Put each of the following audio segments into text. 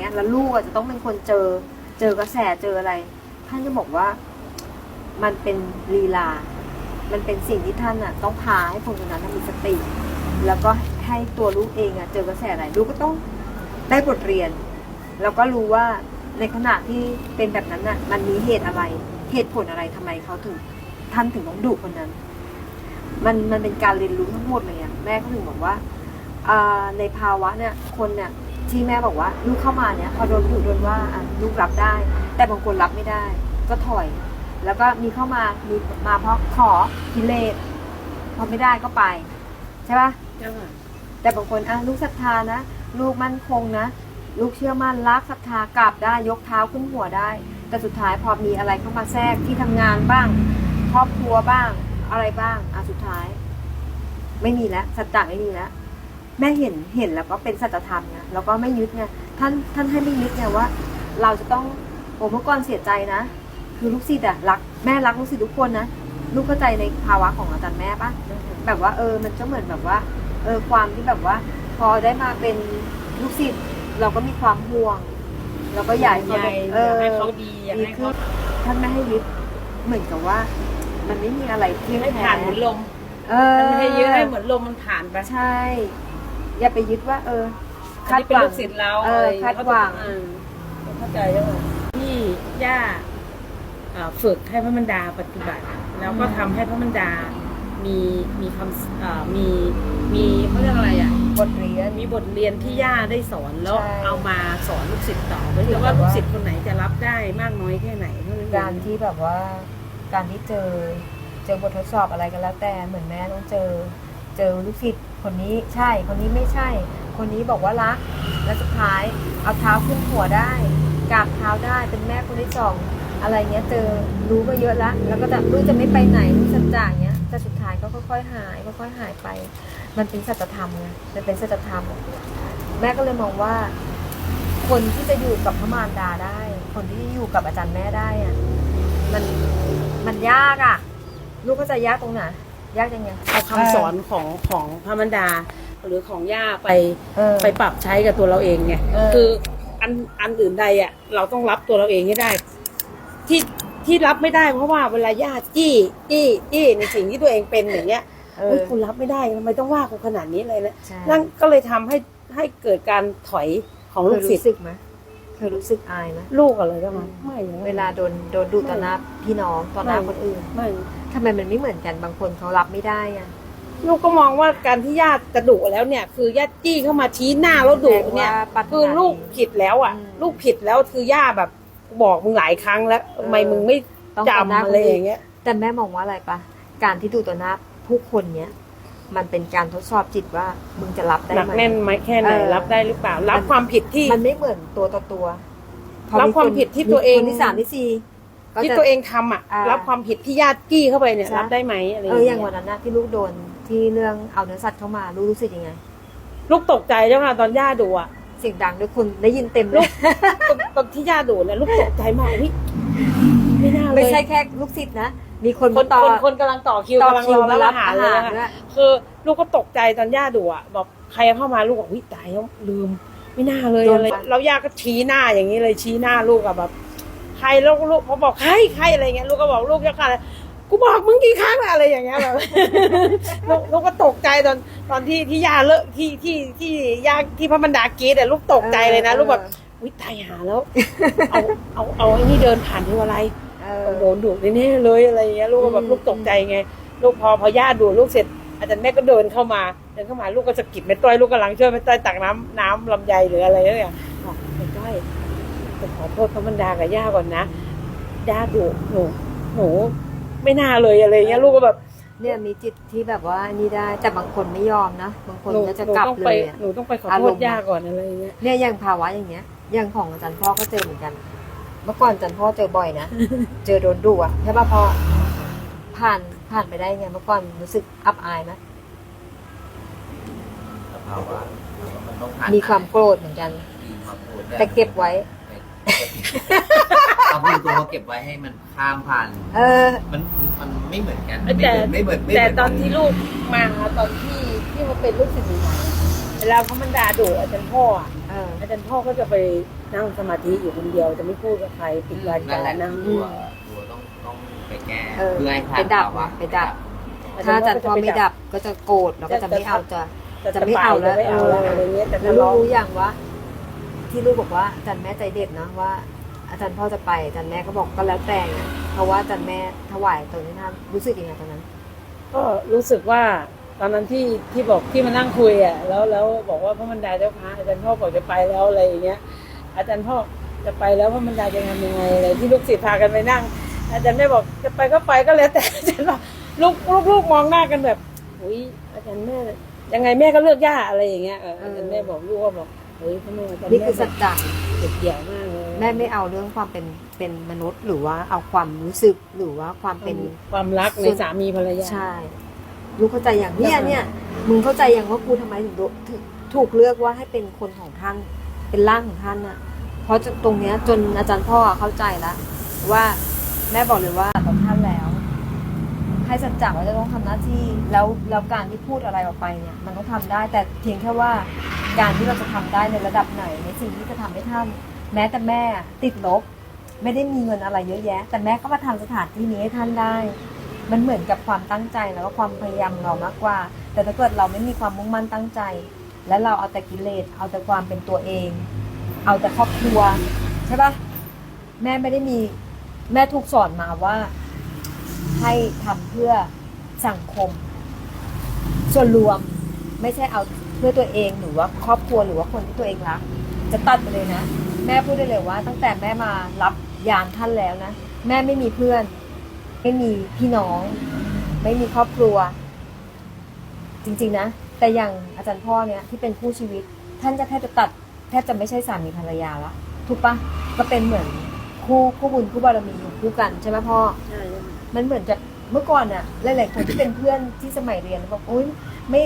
เงี้ย แล้วลูกอะจะต้องเป็นคนเจอ เจอกระแสเจออะไร ท่านก็บอกว่ามันเป็นลีลา มันเป็นสิ่งที่ท่านอะต้องพาให้คนคนนั้นมีสติ แล้วก็ให้ตัวลูกเองอะเจอกระแสอะไรลูกก็ต้องได้บทเรียน แล้วก็รู้ว่าในขณะที่เป็นแบบนั้นน่ะ มันมีเหตุอะไร เหตุผลอะไรทำไมเขาถึงท่านถึงต้องดุคนนั้น มันมันเป็นการเรียนรู้ทั้งหมดเลยอะแม่ก็ถึงบอกว่าในภาวะเนี่ยคนเนี่ย ที่แม่บอกว่าลูกเข้ามาเนี่ยพอโดนดุโดนว่าอะลูกรับได้ แต่บางคนรับไม่ได้ ก็ถอย แล้วก็มีเข้ามามีมาเพราะขอกิเลสพอไม่ได้ก็ไป ใช่ปะเจ้าค่ะแต่บางคนอะลูกศรัทธานะลูกมั่นคงนะลูกเชื่อมั่นรักศรัทธากราบได้ยกเท้าขึ้นหัวได้ แต่สุดท้ายพอมีอะไรเข้ามาแทรกที่ทำงานบ้าง ครอบครัวบ้าง อะไรบ้างอะสุดท้าย ไม่มีแล้วสัจจะไม่มีแล้ว แม่เห็นเห็นแล้วก็เป็นสัจธรรมไงแล้วก็ไม่ยึดไงท่านท่านให้ไม่ยึดไงว่า เราจะต้องโอ้เมื่อก่อนเสียใจนะ คือลูกศิษย์อะรักแม่รักลูกศิษย์ทุกคนนะลูกเข้าใจในภาวะของอาจารย์แม่ปะแบบว่าเออมันก็เหมือนแบบว่าเออความที่แบบว่า พอได้มาเป็นลูกศิษย์เราก็มีความห่วงเราก็อยากให้เขาใหญ่เออยากอให้เขาดีอยากดีให้ขึ้เขานท่านไม่ให้ยึดเหมือนกับว่า มันไม่มีอะไรที่ให้ผ่านเหมือนลมเออมันให้เยอะให้เหมือนลมมันผ่านไปใช่ อย่าไปยึดว่า เอออันนี้เป็นลูกศิษย์เราเออคาดหวังเออเขาเข้าใจแล้วค่ะที่ย่าเอ่อฝึกให้พระมันดาปฏิบัติ แล้วก็ทำให้พระมันดามีมีคำเอ่อมีมีเขาเรียกอะไรอะบทเรียนมีบทเรียนที่ย่าได้สอนแล้วใช่เอามาสอนลูกศิษย์ต่อไม่รู้ว่าลูกศิษย์คนไหนจะรับได้มากน้อยแค่ไหนเท่านั้นเองการที่แบบว่าการที่เจอเจอบททดสอบอะไรก็แล้วแต่เหมือนแม่ต้องเจอ เจอลูกศิษย์คนนี้ใช่ คนนี้ไม่ใช่ คนนี้บอกว่ารัก แล้วสุดท้ายเอาเท้าขึ้นหัวได้กราบเท้าได้เป็นแม่คนที่สองอะไรเงี้ยเจอรู้มาเยอะละแล้วก็จะรู้จะไม่ไปไหนรู้สัจจะเงี้ยแต่สุดท้ายก็ค่อยๆหายค่อยๆหายไป มันเป็นสัจธรรมไงมันเป็นสัจธรรมแม่ก็เลยมองว่า คนที่จะอยู่กับพระมารดาได้ คนที่อยู่กับอาจารย์แม่ได้อะมันมันยากอะ ลูกก็จะยากตรงไหน ยากยังไง เอาคำสอนของของพระมันดา หรือของย่าไปเออไปปรับใช้กับตัวเราเองไงเออคืออันอันอื่นใดอะเราต้องรับตัวเราเองให้ได้ ที่ที่รับไม่ได้เพราะว่าเวลาญาติจี้จี้จี้ในสิ่งที่ตัวเองเป็นอย่างเงี้ยเอเฮ้อยคุณรับไม่ได้ทำไมต้องว่าคุณขนาดนี้เลยนะใช่นั่นก็เลยทำให้ให้เกิดการถอยของเคลูยกศิษรู้ย์สึกไหมเคยรู้สึกอายไหมลูกอะไรก็มาไม่นะเวลาโดนโดนดูต่อหน้าพี่น้องต่อหน้าไม่คนอื่นไม่ ทำไมมันไม่เหมือนกันบางคนเขารับไม่ได้อะลูกก็มองว่าการที่ญาติจะดุแล้วเนี่ย คือญาติจี้เข้ามาชี้หน้าแล้วดุเนี่ยแสดงว่าปรารถนาคือลูกผิดแล้วอะ อืม ลูกผิดแล้วคือย่าแบบบอกมึงหลายครั้งแล้วทำไมมึงไม่ต้องต่อหน้าจำคอะนไรอื่อนย่างเงี้ย แต่แม่มองว่าอะไรปะการที่ดูต่อหน้าผู้คนเนี้ยมันเป็นการทดสอบจิตว่ามึงจะรับได้หนักไหม แน่นไหมแค่ไหนเออรับได้หรือเปล่า รับมัน ความผิดที่ มันไม่เหมือนตัวต่อตัวพอรับความผิดที่ตัวเอง คนที่สามที่สี่ ก็ที่จะ ตัวเองทำอะอ่ารั รับความผิดที่ญาติกี้เข้าไปเนี่ยใช่รับได้ไหมอะไรอย่างเอออย่างเงี้วันยนั้นนะที่ลูกโดนที่เรื่องเอาเนื้อสัตว์เข้ามาลูกรู้สึกยังไง ลูกตกใจเจ้าค่ะตอนย่าดูอะ เสียงดังด้วยคุณได้ยินเต็มเลยตอนตอนที่ย่าดูเนี่ยลูกตกใจมากเฮ้ยไม่น่าเลยไม่ใช่แค่ลูกศิษย์นะ มีคนคนต่อคนคนกำลังต่อคิวต่อกำลังคิรวอมารับรับอาหารอาเลยหารอะด้วยคือลูกก็ตกใจตอนย่าดูอะบอกใครเข้ามาลูกบอกวิตายแล้วลืม ไม่น่าเลยโดนอะไรปะแล้วย่าก็ชี้หน้าอย่างนี้เลยชี้หน้าลูกอะแบบ ใครแล้วลูกพอบอกใครใครอะไรเงี้ยลูกก็บอกลูกจะขาดกูบอกมึงกี่ครั้งแล้วอะไรอย่างเงี้ยแบบลูกลูกก็ตกใจตอนตอนที่ที่ย่าเลอะที่ที่ที่ย่าที่พระบรรดากรีดอะลูกตกใจเลยนะลูกแบบวิตายหาแล้วเอาเอาเอาไอ้นี่เดินผ่านที่อะไรเออโอ้โหดุแน่ๆเลยอะไรอย่างเงี้ยลูกก็แบบอืมลูกตกใจไง ลูกพอพอย่าดูลูกเสร็จ อาจารย์แม่ก็เดินเข้ามาเดินเข้ามาลูกก็สะกิดแม่ต้อยลูกกำลังช่วยแม่ต้อยตักน้ำน้ำลำไยหรืออะไรเนี่ยบอกแม่ต้อย ผมขอโทษพระบรรดากับย่าก่อนนะย่าดุหนูหนูไม่น่าเลยอะไรอย่างเงี้ยลูกก็แบบเนี่ยมีจิตที่แบบว่านี่ได้แต่บางคนไม่ยอมนะบางคนหนูก็จะหนูกลับต้องเลไปยอะหนูต้องไปขออาโทรษมณ์ย่าก่อนอะไรอย่างเงี้ยเนี่ยอย่างภาวะอย่างเงี้ยอย่างของอาจารย์พ่อก็เจอเหมือนกัน เมื่อก่อนอาจารย์พ่อเจอบ่อยนะเจอโดนดุอะใช่ป่ะพ่อผ่านผ่านไปได้ไงเมื่อก่อนรู้สึกอับอายไหมสภาวะมันต้องผ่านมีความโกรธเหมือนกันมีความโกรธแต่เก็บไว้ เอาพูดตัวเก็บไว้ให้มันข้ามผ่าน เออ มันมันไม่เหมือนกันแต่ไม่เหมือนไม่เหมือนไม่เหแต่มือนตอนที่ลูกมาตอนที่ที่เขาเป็นลูกศิษย์ใหม่ๆเวลาพระบรรดาดุอาจารย์พ่ออะเออ อาจารย์พ่อก็จะไปนั่งสมาธิอยู่คนเดียวจะไม่พูดกับใครปิดวานั่จานแหละนั่ง ตัวตัวต้องต้องไปแก้เออ เพื่อให้ผ่าไปนดับภาวะไปดับ ถ้าอาจารย์พ่อไม่ดับก็จะโกรธแล้วก็จะไม่เอาจะ จะไม่เอาแล้วไม่เอาแล้วอะไรเงี้ยแต่แล้วทะลูกเลาะรู้อย่างว่า ที่ลูกบอกว่าอาจารย์แม่ใจเด็ดนะว่า อาจารย์พ่อจะไปอาจารย์แม่ก็บอกก็แล้วแต่ไงเพราะว่าอาจารย์แม่ถวายตรงนี้ท่านรู้สึกยังไงตอนนั้น ก็รู้สึกว่าตอนนั้นที่ที่บอกที่มานั่งคุยอะแล้วแล้วบอกว่าพระมันดาเจ้าค่ะอาจารย์พ่อบอกจะไปแล้วอะไรอย่างเงี้ย อาจารย์พ่อจะไปแล้วพระมันดาจะทำยังไงอะไรที่ลูกศิษย์พากันไปนั่ง อาจารย์แม่บอกจะไปก็ไปก็แล้วแต่อาจารย์บอกลูกลูกลูกมองหน้ากันแบบอุ้ยอาจารย์แม่ยังไงแม่ก็เลือกย่าอะไรอย่างเงี้ยเอออาจารย์แม่บอกลูกว่าบอก เฮ้ยพ่อแม่อาจารย์นี่แม่คือสัจจะเด็ดเดี่ยวมากเลยแม่ไม่เอาเรื่องความเป็นเป็นมนุษย์หรือว่าเอาความรู้สึกหรือว่าความเป็นความรักในสามีภรรยาใช่ลูกเข้าใจอย่างเนี้ยเนี่ยมึงเข้าใจอย่างว่ากูทำไมถึงโดถึงถูกเลือกว่าให้เป็นคนของท่าน เป็นร่างของท่านน่ะ เพราะตรงเนี้ยจนอาจารย์พ่อเข้าใจแล้วว่าแม่บอกเลยว่าต่อท่านแล้วให้สัจจะว่าจะต้องทำหน้าที่แล้วแล้วการที่พูดอะไรออกไปเนี่ย มันต้องทำได้แต่เพียงแค่ว่า การที่เราจะทำได้ในระดับไหนในสิ่งที่จะทำให้ท่าน แม้แต่แม่ติดลบ ไม่ได้มีเงินอะไรเยอะแยะ แต่แม่ก็มาทำสถานที่นี้ให้ท่านได้ มันเหมือนกับความตั้งใจแล้วก็ความพยายามเรามากกว่า แต่ถ้าเกิดเราไม่มีความมุ่งมั่นตั้งใจ และเราเอาแต่กิเลสเอาแต่ความเป็นตัวเอง เอาแต่ครอบครัวใช่ปะแม่ไม่ได้มีแม่ถูกสอนมาว่าให้ทำเพื่อสังคม ส่วนรวมไม่ใช่เอา เพื่อตัวเองหรือว่าครอบครัวหรือว่าคนที่ตัวเองรักจะตัดไปเลยนะ แม่พูดได้เลยว่า ตั้งแต่แม่มารับยานท่านแล้วนะ แม่ไม่มีเพื่อน ไม่มีพี่น้อง ไม่มีครอบครัว จริง ๆ นะ แต่อย่างอาจารย์พ่อเนี่ยที่เป็นคู่ชีวิต ท่านจะแทบจะตัดแทบจะไม่ใช่สามีภรรยาละถูกปะก็เป็นเหมือนคู่คู่บุญคู่บารมีอยู่คู่กันใช่ไหมพ่อใช่มันเหมือนจะเมื่อก่อนอะหลายๆคนที่เป็นเพื่อนที่สมัยเรียนบอกโอ๊ยไม่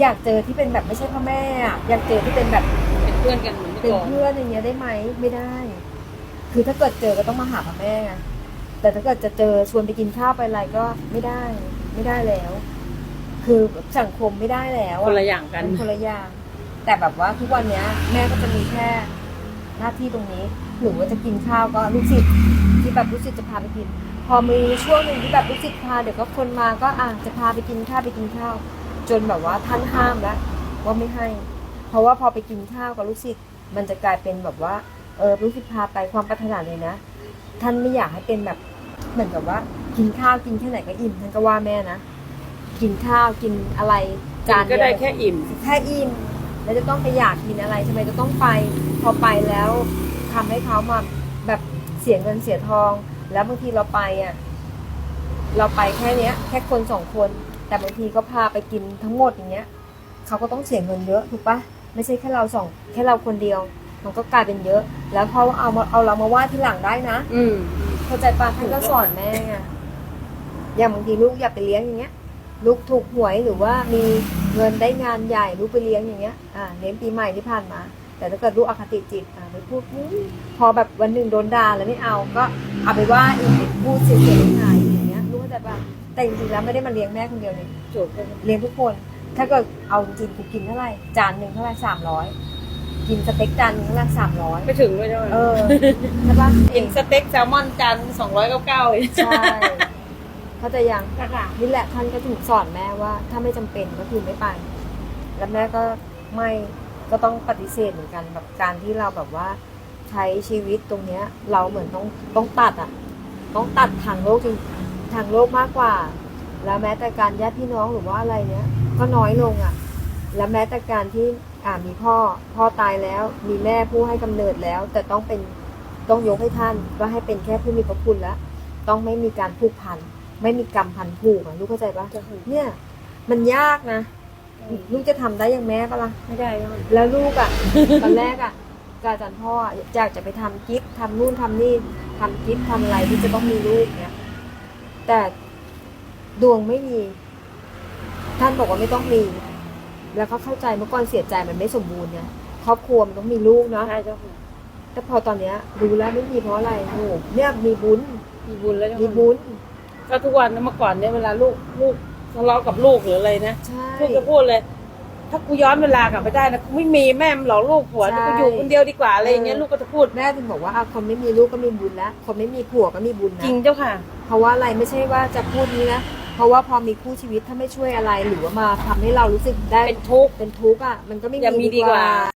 อยากเจอที่เป็นแบบไม่ใช่พ่อแม่อะอยากเจอที่เป็นแบบเป็นเพื่อนกันเหมือนเป็นเมื่อก่อนเพื่อนอย่างเงี้ยได้ไหมไม่ได้ คือถ้าเกิดเจอก็ต้องมาหาพ่อแม่ไงแต่ถ้าเกิดจะเจอชวนไปกินข้าวไปอะไรก็ไม่ได้ ไม่ได้แล้ว คือสังคมไม่ได้แล้วอคนละอย่างกันมันคนละอย่างแต่แบบว่าทุกวันเนี้ย แม่ก็จะมีแค่หน้าที่ตรงนี้หรือว่าจะกินข้าวก็ลูกศิษย์ที่แบบลูกศิษย์จะพาไปกิน พอมีช่วงหนึ่งที่แบบลูกศิษย์พาเดี๋ยวก็คนมาก็อะจะพาไปกินข้าวไปกินข้าว จนแบบว่าท่านห้ามแล้วว่าไม่ให้ เพราะว่าพอไปกินข้าวกับลูกศิษย์มันจะกลายเป็นแบบว่าเออลูกศิษย์พาไปความปรารถนาเลยนะ ท่านไม่อยากให้เป็นแบบเหมือนกับว่า กินข้าวกินแค่ไหนก็อิ่มท่านก็ว่าแม่นะกินข้าวกินอะไรจานก็เดียวได้แค่อิ่มแค่อิ่มแล้วจะต้องไปอยากกินอะไรทำไมจะต้องไป พอไปแล้วทำให้เขามาแบบเสียเงินเสียทอง แล้วบางทีเราไปอะเราไปแค่เนี้ย แค่คนสองคน แต่บางทีก็พาไปกินทั้งหมดอย่างเงี้ยเขาก็ต้องเสียเงินเยอะถูกปะไม่ใช่แค่เราสองแค่เราคนเดียว มันก็กลายเป็นเยอะ แล้วพอเอามาเอาเรามาว่าที่หลังได้นะอืมเข้าใจปะท่านก็สอนแม่ไงอย่างบางทีลูกอยากไปเลี้ยงอย่างเงี้ย ลูกถูกหวยหรือว่ามีเงินได้งานใหญ่ลูกไปเลี้ยงอย่างเงี้ยอ่าเลี้ยงปีใหม่ที่ผ่านมา แต่ถ้าเกิดลูกอคติจิตอ่าไปพูดอื้อพอแบบวันหนึ่งโดนด่าแล้วไม่เอาก็เอาไปว่าอีกพูดเสียเสียหายอย่างเงี้ยรู้เข้าใจปะ แต่จริงๆแล้วไม่ได้มาเลี้ยงแม่คนเดียวเลยจบเลยเลี้ยงทุกคน ถ้าเกิดเอาจริงๆกูกินเท่าไหร่จานหนึ่งเท่าไหร่สามร้อยกินสเต็กจานหนึงเท่าไหร่สามร้อยไม่ถึงเลยใช่ไหมเออใช่ปะเองสเต็กแซลมอนจานสองร้อยเก้าเก้าเองใช่เข้าใจยังค่ะนี่แหละท่านก็ถูกสอนแม่ว่าถ้าไม่จำเป็นก็คือไม่ไป แล้วแม่ก็ไม่ก็ต้องปฏิเสธเหมือนกันแบบการที่เราแบบว่าใช้ชีวิตตรงเนี้ย เราเหมือนต้องต้องตัดอะ ต้องตัดทางโลกจริง ทางโลกมากกว่า แล้วแม้แต่การญาติพี่น้องหรือว่าอะไรเนี้ย ก็น้อยลงอะ แล้วแม้แต่การที่อ่ามีพ่อพ่อตายแล้ว มีแม่ผู้ให้กำเนิดแล้ว แต่ต้องเป็นต้องยกให้ท่านก็ให้เป็นแค่ผู้มีพระคุณแล้วต้องไม่มีการผูกพันไม่มีกรรมพันผูกอะลูกเข้าใจปะเนี่ย มันยากนะลูกจะทำได้อย่างแม่ปะล่ะไม่ได้แล้วแล้วลูกอะตอนแรกอะกอาจารย์พ่ออะอยากจะไปทำกิฟต์ทำนู่นทำนี่ทำกิฟต์ทำอะไรที่จะต้องมีลูกเนี่ย แต่ดวงไม่มี ท่านบอกว่าไม่ต้องมี แล้วก็เข้าใจเมื่อก่อนเสียใจมันไม่สมบูรณ์ไงครอบครัวมันต้องมีลูกเนาะใช่เจ้าค่ะแต่พอตอนเนี้ยดูแล้วไม่มีเพราะอะไรโอ้โหเนี่ยมีบุญมีบุญแล้วเจ้ามีค่ะบุญ ก็ทุกวันนะเมื่อก่อนเนี่ยเวลาลูกลูกทะเลาะกับลูกหรืออะไรนะใช่ ลูกจะพูดเลย ถ้ากูย้อนเวลากลับไปได้นะกูไม่มีแม่มันหลอกลูกผัวใช่ กูอยู่คนเดียวดีกว่าอะไรอย่างเงี้ยเออลูกก็จะพูดแม่ถึงบอกว่าอะคนไม่มีลูกก็มีบุญแล้วคนไม่มีผัวก็มีบุญจนะริงเจ้าค่ะ เพราะว่าอะไรไม่ใช่ว่าจะพูดนี้นะเพราะว่าพอมีคู่ชีวิตถ้าไม่ช่วยอะไรหรือว่ามาทำให้เรารู้สึกได้เป็นทุกข์เป็นทุกข์อะมันก็ไม่อย่ามีดีกว่า